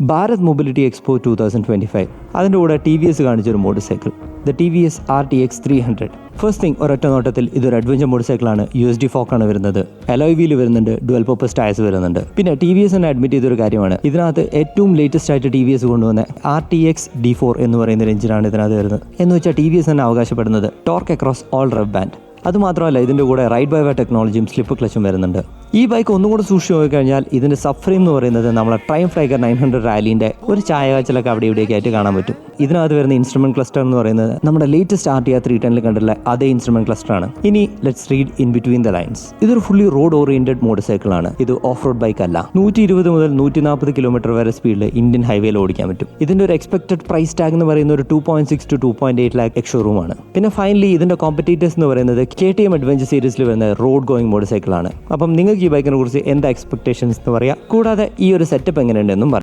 Bharat mobility expo two thousand twenty five അതിന്റെ കൂടെ T V S കാണിച്ചൊരു motorcycle the T V S R T X three hundred first thing ഒരൊറ്റ നോട്ടത്തിൽ ഇതൊരു adventure motor സൈക്കിളാണ് U S D ഫോക്കാണ് വരുന്നത്. Alloy wheel വരുന്നുണ്ട്. Dual purpose tyres വരുന്നുണ്ട്. പിന്നെ ടി വി എസ് തന്നെ അഡ്മിറ്റ് ചെയ്തൊരു കാര്യമാണ്. ഇതിനകത്ത് ഏറ്റവും ലേറ്റസ്റ്റ് ആയിട്ട് ടി വി എസ് കൊണ്ടുവന്ന R T X D four എന്ന് പറയുന്ന എഞ്ചിനാണ് ഇതിനകത്ത് വരുന്നത്. എന്ന് വെച്ചാൽ ടി വി എസ് തന്നെ അവകാശപ്പെടുന്നത് torque across all rev band അതുമാത്രമല്ല ഇതിന്റെ കൂടെ റൈഡ് ബൈ ടെക്നോളജിയും സ്ലിപ്പ് ക്ലച്ചും വരുന്നുണ്ട്. ഈ ബൈക്ക് ഒന്നും കൂടെ സൂക്ഷിച്ച് നോക്കിക്കഴിഞ്ഞാൽ ഇതിന്റെ സഫ്രീം എന്ന് പറയുന്നത് നമ്മളെ ട്രൈം ഫ്ലൈഗർ നയൻ ഹൺഡ്രഡ് റാലിന്റെ ഒരു ചായകാച്ചലൊക്കെ അവിടെ ഇവിടെയൊക്കെ ആയിട്ട് കാണാൻ പറ്റും. ഇതിനകത്ത് വരുന്ന ഇൻസ്ട്രുമെന്റ് ക്ലസ്റ്റർ എന്ന് പറയുന്നത് നമ്മുടെ latest R T R three ടെനിൽ കണ്ടുള്ള അതേ ഇൻസ്ട്രുമെന്റ് ക്ലസ്റ്റർ ആണ്. ഇനി let's read in between the lines ഇതൊരു fully road oriented motorcycle ആണ്. ഇത് ഓഫ് റോഡ് ബൈക്ക് അല്ല. നൂറ്റി ഇരുപത് മുതൽ നൂറ്റി നാൽപ്പത് കിലോമീറ്റർ വരെ സ്പീഡിൽ ഇന്ത്യൻ ഹൈവേയിൽ ഓടിക്കാൻ പറ്റും. ഇതിന്റെ ഒരു എക്സ്പെക്റ്റഡ് പ്രൈസ് ടാഗ് എന്ന് പറയുന്ന ഒരു two point six to two point eight lakh ex showroom ആണ്. പിന്നെ ഫൈനലി ഇതിന്റെ കോമ്പറ്റീറ്റേഴ്സ് എന്ന് പറയുന്നത് കെ ടി എം അഡ്വഞ്ചർ സീരീസിൽ വരുന്ന റോഡ് ഗോയിങ് മോട്ടോർ സൈക്കിൾ ആണ്. അപ്പം നിങ്ങൾക്ക് ഈ ബൈക്കിനെ കുറിച്ച് എന്താ എക്സ്പെക്ടേഷൻസ് എന്ന് പറയാം? കൂടാതെ ഈ ഒരു സെറ്റപ്പ് എങ്ങനെയുണ്ടെന്നും പറയാം.